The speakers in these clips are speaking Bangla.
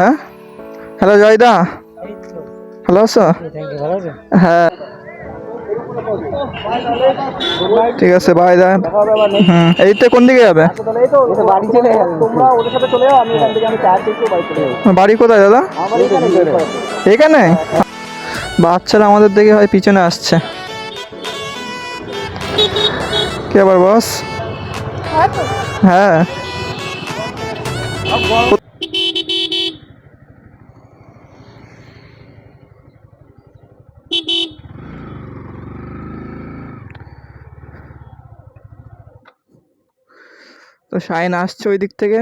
হ্যাঁ? হ্যালো জয়দা ভালো আছো? হ্যাঁ। ঠিক আছে বাই দা হুম এইটা কোন দিকে যাবে? বাড়ি কোথায় দাদা? এখানে? বাচ্চারা আমাদের দিকে হয় পিছনে আসছে। কে আবার বস হ্যাঁ। তো শাইন আসছে ওই দিক থেকে।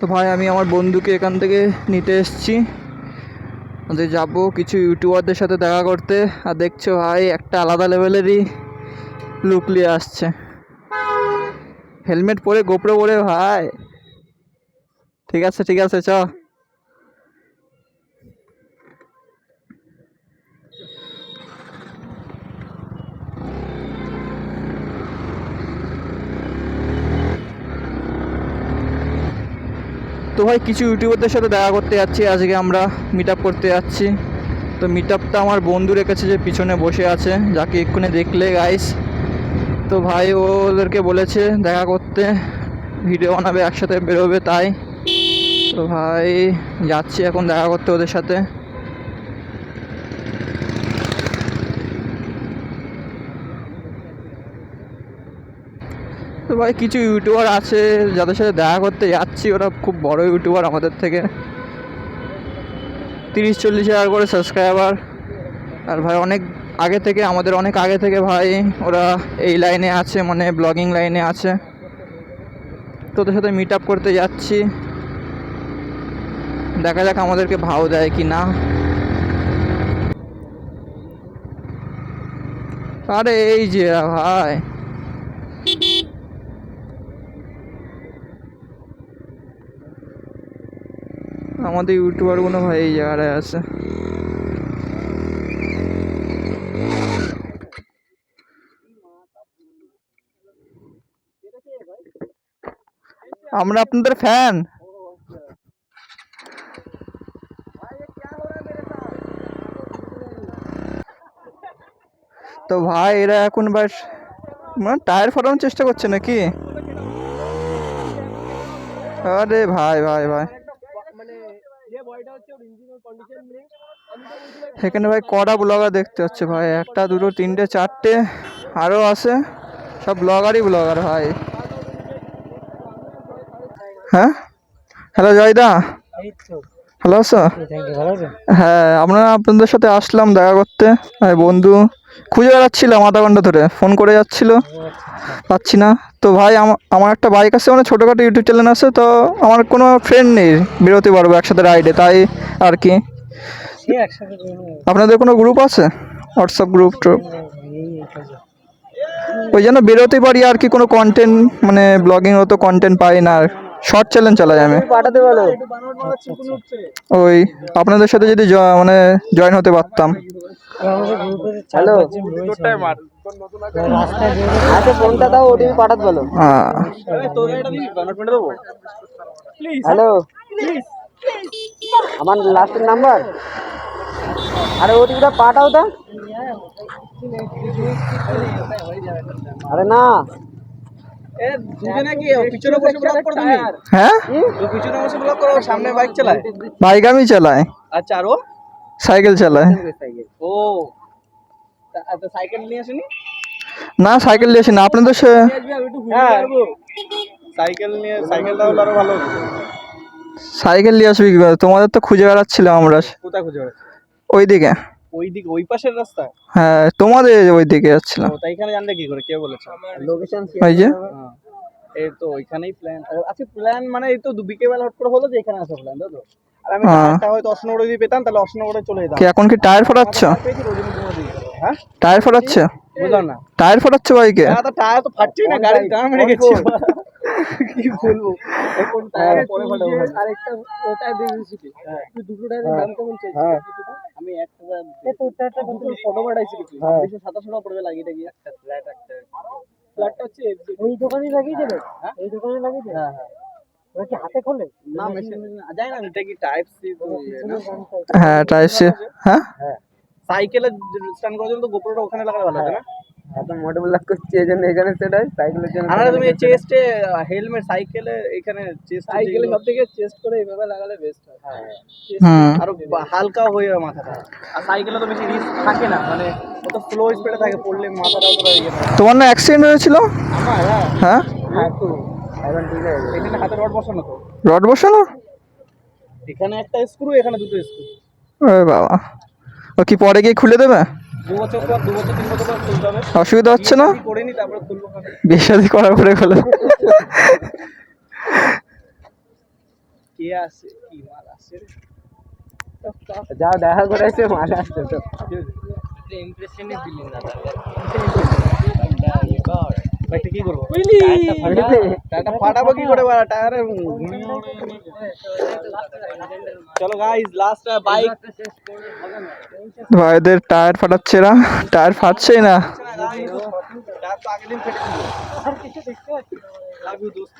তো ভাই, আমি আমার বন্ধুকে এখান থেকে নিতে এসেছি। যে যাব কিছু ইউটিউবারদের সাথে দেখা করতে। আর দেখছ ভাই, একটা আলাদা লেভেলেরই লুক নিয়ে আসছে। হেলমেট পরে, গোপরে পরে ভাই। ঠিক আছে ঠিক আছে, চ। তো ভাই, কিছু ইউটিউবারদের সাথে দেখা করতে যাচ্ছি। আজকে আমরা মিট আপ করতে যাচ্ছি। তো মিট আপটা আমার বন্ধু রেখেছে যে পিছনে বসে আছে, যাকে এক্ষুনি দেখলে গাইস তো ভাই ওদেরকে বলেছে দেখা করতে। ভিডিও বানাবে, একসাথে বেরোবে, তাই। তো ভাই, যাচ্ছি এখন দেখা করতে ওদের সাথে। তো ভাই কিছু ইউটিউবার আছে যাদের সাথে দেখা করতে যাচ্ছি, ওরা খুব বড় ইউটিউবার আমাদের থেকে। তিরিশ, চল্লিশ হাজার করে সাবস্ক্রাইবার আর ভাই অনেক আগে থেকে, আমাদের অনেক আগে থেকে ভাই ওরা এই লাইনে আছে মানে ব্লগিং লাইনে আছে। তো ওদের সাথে মিট আপ করতে যাচ্ছি। দেখা যাক আমাদেরকে ভাও দেয় কি না। আরে, এই যে ভাই। আমাদের ইউটিউবারগুলো ভাই এই জায়গাটায় আছে। আমরা আপনাদের ফ্যান তো ভাই, এরা এখন বাস মানে টায়ার ফাটানোর চেষ্টা করছে নাকি? আরে ভাই ভাই ভাই মানে যে বয়টা হচ্ছে ওর ইঞ্জিনের কন্ডিশন নেই আমি তো বলছিলাম এখানে ভাই কটা ব্লগার দেখতে হচ্ছে ভাই? একটা দুটো তিনটে চারটে আরও আছে। সব ব্লগারই ব্লগার ভাই। হ্যাঁ? হ্যালো জয়দা? এই তো। ভালো আছো? হ্যাঁ আমরা আপনাদের সাথে আসলাম দেখা করতে। হ্যাঁ বন্ধু খুঁজে বেড়াচ্ছিলাম আধা ঘণ্টা ধরে ফোন করে যাচ্ছিল। পাচ্ছি না। তো ভাই আমা- আমার একটা বাইক আছে মানে ছোটোখাটো ইউটিউব চ্যানেল আছে তো আমার কোনো ফ্রেন্ড নেই বেরোতে পারব একসাথে রাইডে তাই আর কি। আপনাদের কোনো গ্রুপ আছে? হোয়াটসঅ্যাপ গ্রুপ ট্রুপ ওই জন্য বেরোতে পারি আর কি কোনো কন্টেন্ট মানে ব্লগিং তো কন্টেন্ট পাই না আর। শর্ট চ্যালেঞ্জ চালাই আমি। পাঠাতে বলো ওই আপনাদের সাথে যদি জ- মানে জয়েন হতে পারতাম। হ্যালো আচ্ছা ফোনটা দাও ওটিপি পাঠাতে বলো হ্যালো আমার লাস্টের নাম্বার আরে ওটিপিটা পাঠাও তা। আরে না। বাইক চালায়। বাইক আমি চালাই। আচ্ছা আরও সাইকেল চালাই ও। তা সাইকেল নিয়ে আসেনি? না সাইকেল দিয়েছি না আপনাদের সে হ্যাঁ। সাইকেল নিয়ে সাইকেলটা হলে আরও ভালো সাইকেল নিয়ে আসবি কি করে? তোমাদের তো খুঁজে বেড়াচ্ছিলাম আমরা। কোথায় খুঁজে বেড়াচ্ছ ওইদিকে। ওই দিকে ওই পাশের রাস্তা হ্যাঁ তোমাদের ওইদিকে যাচ্ছিলাম। ও তাই এখানে জানলে কি করে? কে বলেছে? লোকেশন ওই যে? এই তো ওইখানেই প্ল্যান আচ্ছা প্ল্যান মানে এই তো দু বিকেল হট করে হলো যে এখানে আসা প্ল্যান তো? আর আমি হ্যাঁ। টায়ারটা হয়তো অশনগরে যদি পেতাম তাহলে অশনগরে চলে যেতাম। কি এখন কি টায়ার ওই তোমার দিকে। হ্যাঁ? টায়ার ফোটাচ্ছ? বুঝলাম না। টায়ার ফোটাচ্ছ বাইকে? না তো টায়ার তো ফাটছেই না গাড়ি টায়ার মেরে গেছে। কি বলব? এখন টায়ার পরে ফাটাবো আরেকটা টায়ার দিয়ে দিয়েছি কি? তুই দুটো টায়ারের দাম কেমন চাইছিস? আমি একটা এ তো টায়ারটা কত ফটো পাঠাইছি কি দুশো সাতাশ টাকা পড়বে লাগিয়ে গিয়ে একটা ফ্ল্যাট একটা ফ্ল্যাটটা হচ্ছে ওই দোকানে লাগিয়ে দেবে? ওই দোকানে লাগিয়ে দেবে? হ্যাঁ হ্যাঁ। ওটা কি হাতে খোলে? না মেশিন যায় না। এটা কি টাইপ সি হ্যাঁ টাইপ সি হ্যাঁ। সাইকেলে স্ট্যান্ড করার জন্য তো গোপ্রোটা ওখানে লাগালে ভালো হবে না? এখন মডেল লাগ করছে এই জন্য এখানে সেটাই সাইকেলের জন্য আর তুমি চেস্টে হেলমেট সাইকেলে এখানে চেস্ট সাইকেলে সব থেকে চেস্ট করে এইভাবে লাগালে বেস্ট হয়। হুম। আরও হালকা হয়ে যাবে মাথাটা। আর সাইকেলে তো বেশি রিস্ক থাকে না মানে ও তো স্লো স্পিডে থাকে পড়লে মাথাটা ইয়ে তোমার না অ্যাক্সিডেন্ট হয়েছিল? হ্যাঁ। হ্যাঁ? হ্যাঁ তো এখন ঠিক আছে। এখানে হাতে রড বসানো তো। রড বসানো? এখানে একটা স্ক্রু এখানে দুটো স্ক্রু ওরে বাবা। ও কি পরে গিয়ে খুলে দেবে? দু বছর পর দু বছর তিন বছর পর খুলতে হবে। অসুবিধা হচ্ছে না? করে নি তারপরে খুলবো বিয়ে করা করার পরে খোলা কে আসে কি মাল আসে যা দেখা করেছে এসে মাঠে আসছে তো। ইমপ্রেশনে দিলেন না ভাই কি করব টায়ারটা ফাটাবো কি করে বাড়া টায়ারে চলো গাইস লাস্ট বাইক ভাইদের টায়ার ফাটাচ্ছে না টায়ার ফাটছেই না। টায়ার তো আগের দিন ফেটেছিল লাভ ইউ দোস্ত।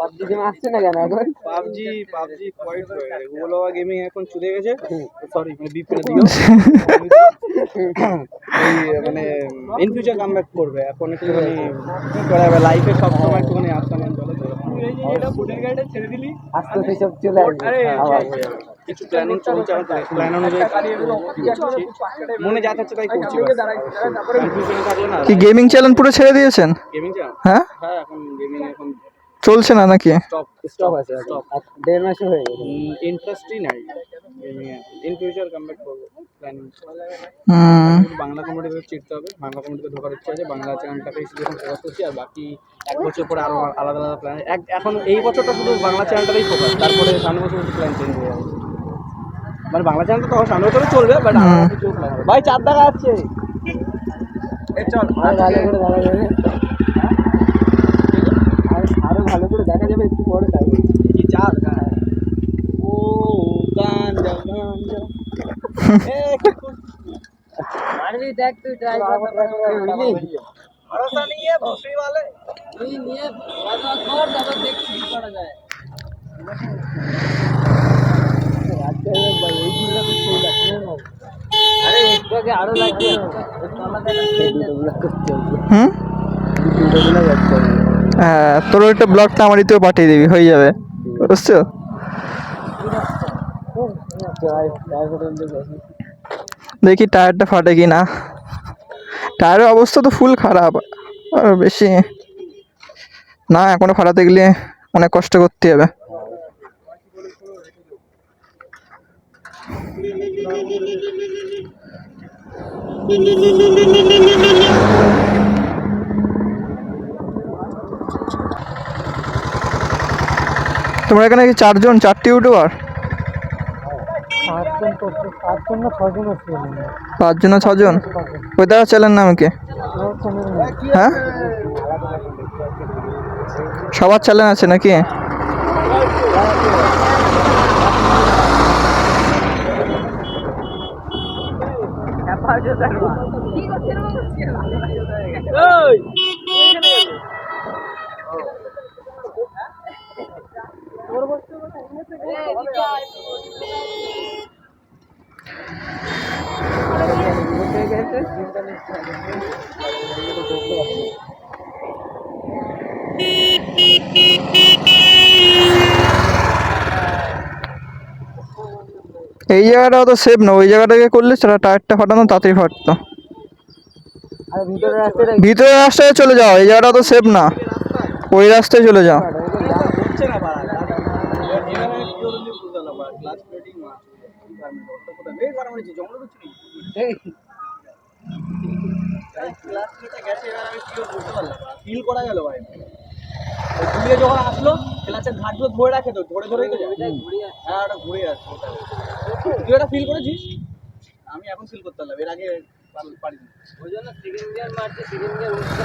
পাবজি গেম আসছে না কেন এখন? পাবজি পাবজি কোয়াইট হয়ে গেছে। গুগল গেমিং এখন চুদে গেছে। সরি মানে বিপ করে দিও মানে ইন ফিউচার কামব্যাক করবে। এখন একটুখানি কি করা যাবে? লাইফে চলে আস্তে আস্তে সব চলে আসবে। কিছু প্ল্যানিং চলছে আমার প্ল্যান অনুযায়ী মনে যা থাকছে তাই করছি কনফিউশনে থাকলে না? কি গেমিং চ্যানেল পুরো ছেড়ে দিয়েছেন? গেমিং চ্যানেল হ্যাঁ? হ্যাঁ এখন গেমিং এখন চলছে না নাকি? স্টপ স্টপ আছে স্টপ দেড় মাসে হয়ে গেছে। ইন্টারেস্টই নাই। গেমিং ইন ফিউচার কামব্যাক করব। প্ল্যানিং বাংলা কমেডিতে চিটতে হবে। বাংলা কমেডিতে ঢোকার ইচ্ছা আছে। বাংলা চ্যানেলটাকে শুধু এখন ফোকাস করছি। আর বাকি এক বছর পরে আরও আলাদা আলাদা প্ল্যান এক এখন এই বছরটা শুধু বাংলা চ্যানেলটাই ফোকাস তারপরে সামনে বছর প্ল্যান চেঞ্জ হয়ে যাবে। মানে বাংলা চ্যানেলটা তো সামনে বছরে চলবে বাট আমার কিছু প্ল্যান হবে। ভাই চার টাকা আছে এ চল ভালো করে দেখা যাবে। আর- আরও ভালো করে দেখা যাবে একটু পরে তাই আরে আরও লাগবে হুম হ্যাঁ তোর ওইটা ব্লগটা আমার পাঠিয়ে দিবি হয়ে যাবে। বুঝছ? দেখি টায়ারটা ফাটে কি না টায়ারের অবস্থা তো ফুল খারাপ, আর বেশি না, এখনও ফাটাতে গেলে অনেক কষ্ট করতে হবে। তোমার এখানে চারজন, চারটি ইউটিউবার? পাঁচজন ছজন ওই দাদা চ্যানেল নাম কি? হ্যাঁ? সবার চ্যানেল আছে নাকি? এই জায়গাটা অত সেফ না ওই জায়গাটাকে করলে সেটা টায়ারটা ফাটানো তাড়াতাড়ি ফাটতো। আর ভিতরে রাস্তায় চলে যাও এই জায়গাটা তো সেফ না। ওই রাস্তায় চলে যাও। ফিল করা গেল ভাই। ঘুরিয়ে যখন আসলো ক্লাসের ঘাটগুলো ধরে রাখে তো ধরে ধরেই তো যায়। হ্যাঁ ওটা ঘুরে যাচ্ছে তুই এটা ফিল করেছিস? আমি এখন ফিল করতে পারলাম এর আগে পার- পারিনি। ওই জন্য সেকেন্ড গিয়ার মারছে সেকেন্ড গিয়ার উঠছে।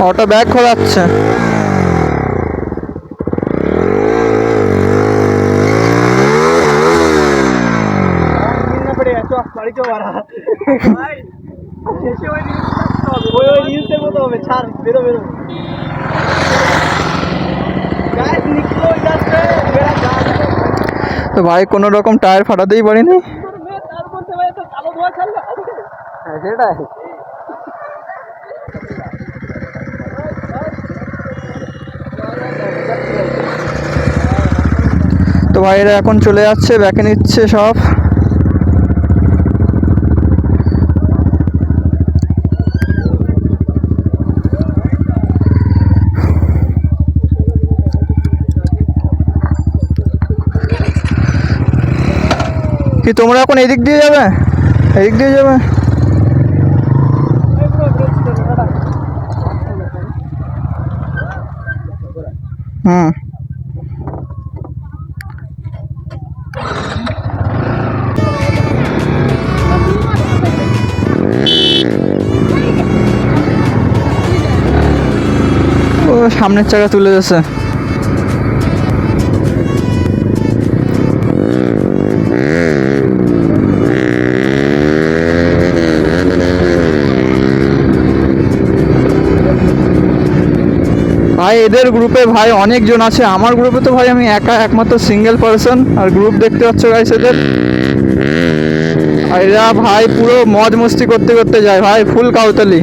অটো ব্যাগ ঘোরাচ্ছে চ বাড়ি। চ শেষে ওই ওই ওই রিলসের মতো হবে ছাড় বেরো বেরো। মেরা তো ভাই কোনো রকম টায়ার ফাটাতেই পারিনি তার মধ্যে ভাই তো কালো ধোয়া ছাড়লে হবে হ্যাঁ সেটাই। তো ভাইরা এখন চলে যাচ্ছে ব্যাকে নিচ্ছে সব। কি তোমরা এখন এদিক দিয়ে যাবে? এদিক দিয়ে যাবে? হুম। সামনের চাকা তুলে যাচ্ছে এদের গ্রুপে ভাই অনেকজন আছে। আমার গ্রুপে তো ভাই আমি একা একমাত্র সিঙ্গেল পারসন আর গ্রুপ দেখতে পাচ্ছ গাইস এদের। আর এরা ভাই পুরো মজ মস্তি করতে করতে যায় ভাই ফুল কাউতালি।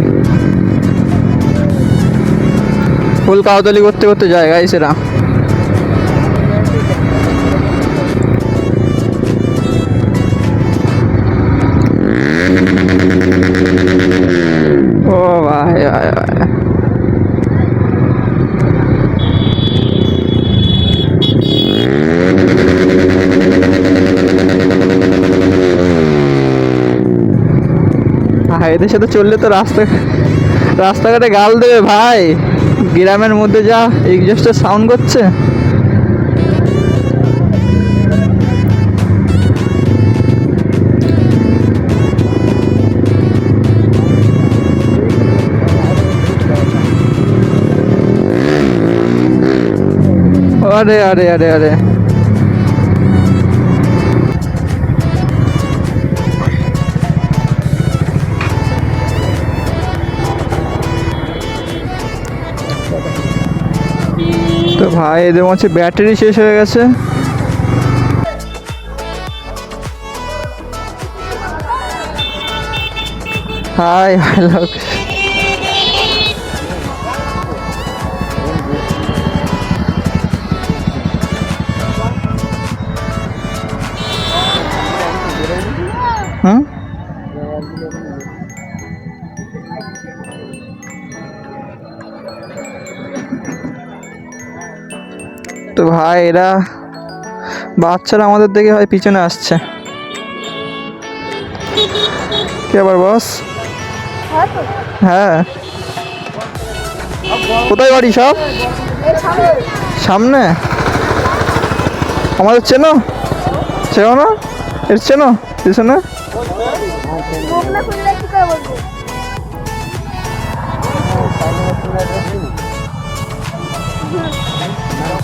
ফুল কাউতালি করতে করতে যায় গাইস এরা। এদের সাথে চললে তো রাস্তা রাস্তাঘাটে গাল দেবে ভাই। গ্রামের মধ্যে যা এক্সস্টের সাউন্ড করছে। আরে আরে আরে আরে। ভাই এদের মধ্যে ব্যাটারি শেষ হয়ে গেছে। হাই হুম তো ভাই, এরা বাচ্চারা আমাদের দেখে ভাই পিছনে আসছে। কে আবার বস হ্যাঁ। কোথায় বাড়ি সব? সামনে? আমাদের চেনো? চেনো না? এর চেনো? পিছনে?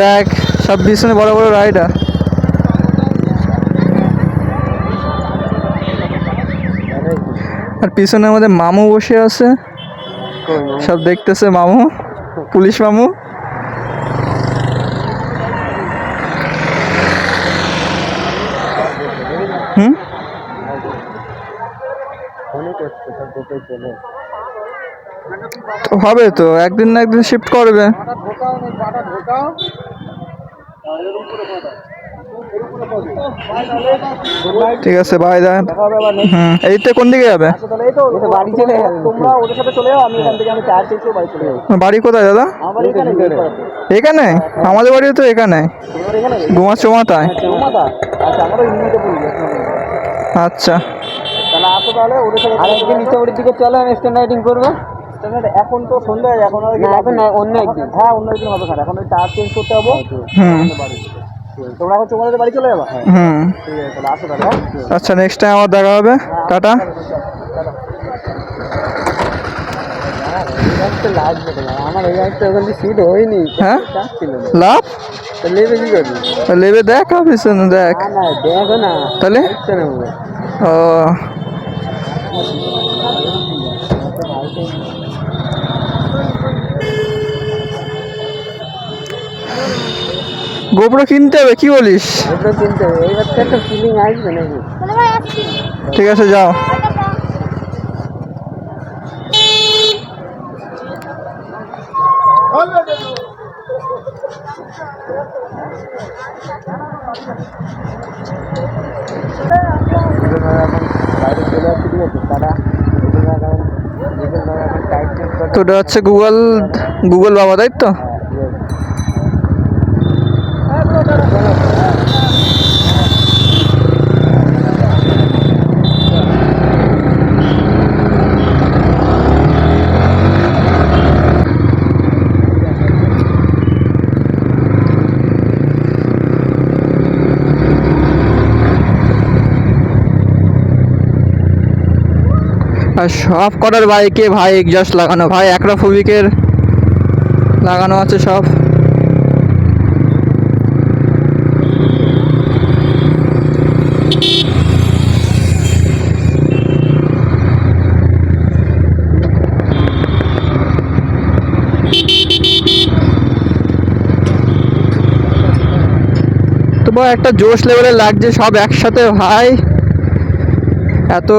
দেখ, সব পিছনে বড় বড় রাইডার আর পিছনে আমাদের মামু বসে আছে। সব দেখতেছে মামু, পুলিশ মামু। হুম ফোনে করছে সব গোপে চলে তো হবে তো, একদিন না একদিন শিফট করবে। ঠিক আছে দেন দেখা হুম এইটা কোন দিকে যাবে? বাড়ি ওদের কোথায় দাদা? এখানে? আমাদের বাড়িও তো এখানে। গোমা চোমাতায়। আচ্ছা। তাহলে আসো তাহলে ওদের সাথে আর একদিন নিচে দিকে চলো, আমি স্ট্যান্ড রাইডিং করব। এখন তো সন্ধ্যা হয়ে এখন এখন অন্য একদিন। হ্যাঁ অন্য একদিন হবে স্যার এখন ওই টায়ার চেঞ্জ করতে হব তোমরা এখন তোমাদের বাড়ি চলে যাবা? হুম। ঠিক আছে তাহলে আসো তাহলে হ্যাঁ? আচ্ছা নেক্সট টাইম আবার দেখা হবে। টাটা। লাগবে তো ভাই। আমার এই গোপ্রো কিনতে হবে কি বলিস? ঠিক আছে যাও। তো ওটা হচ্ছে গুগল গুগল বাবা তাই তো? আর সব কটার বাইকে ভাই এক্সস্ট লাগানো। ভাই, অ্যাক্রাফোবিকের লাগানো আছে সব। একটা জোশ লেভেলে লাগছে সব একসাথে, ভাই। এত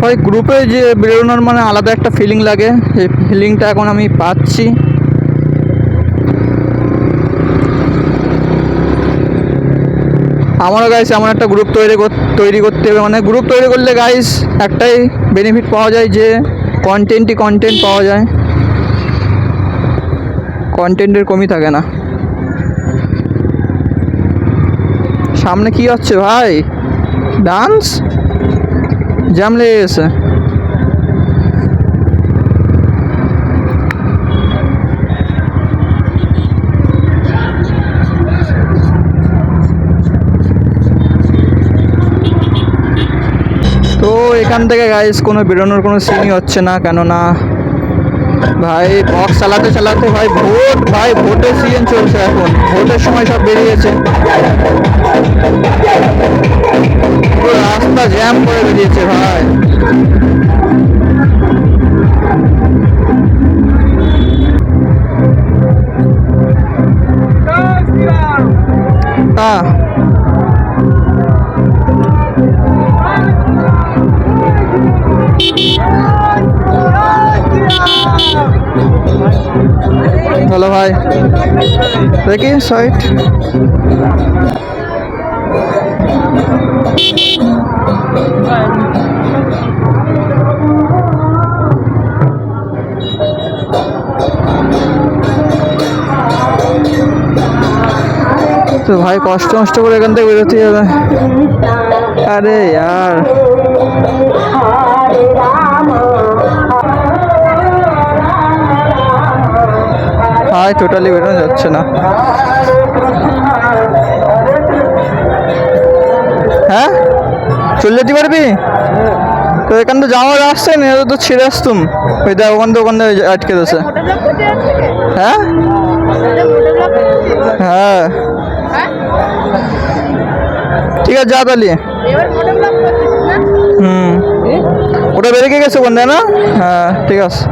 হয় গ্রুপে যে বেরোনোর মানে আলাদা একটা ফিলিং লাগে। সেই ফিলিংটা এখন আমি পাচ্ছি। আমারও গাইস এমন একটা গ্রুপ তৈরি তৈরি করতে হবে। মানে গ্রুপ তৈরি করলে গাইস একটাই বেনিফিট পাওয়া যায় যে কন্টেন্টই কন্টেন্ট পাওয়া যায়। কন্টেন্টের কমই থাকে না। সামনে কি হচ্ছে ভাই? ডান্স জ্যাম লেগে গেছে। তো এখান থেকে গাইস কোনো বেরোনোর কোনো সিনই হচ্ছে না কেননা ভাই বক্স চালাতে চালাতে ভাই ভোট, ভাই ভোটের সিজন চলছে এখন। ভোটের সময় সব বেরিয়েছে। রাস্তা জ্যাম করে বেরিয়েছে ভাই। হ্যাঁ হ্যালো ভাই। দেখি সাইট তো ভাই, কষ্ট মষ্ট করে এখান থেকে বেরোতে হবে। আরে यार হাই টোটালি বেরোনো যাচ্ছে না হ্যাঁ চলে যেতে পারবি তো এখান তো যাওয়ার রাস্তায় নেই তো ছিঁড়ে আসতুম ওই দেখ, ওখান থেকে ওখান আটকে দিয়েছে? হ্যাঁ? হ্যাঁ? ঠিক আছে, যা তাহলে? হুম ওটা বেরিয়ে গেছে কোন না হ্যাঁ ঠিক আছে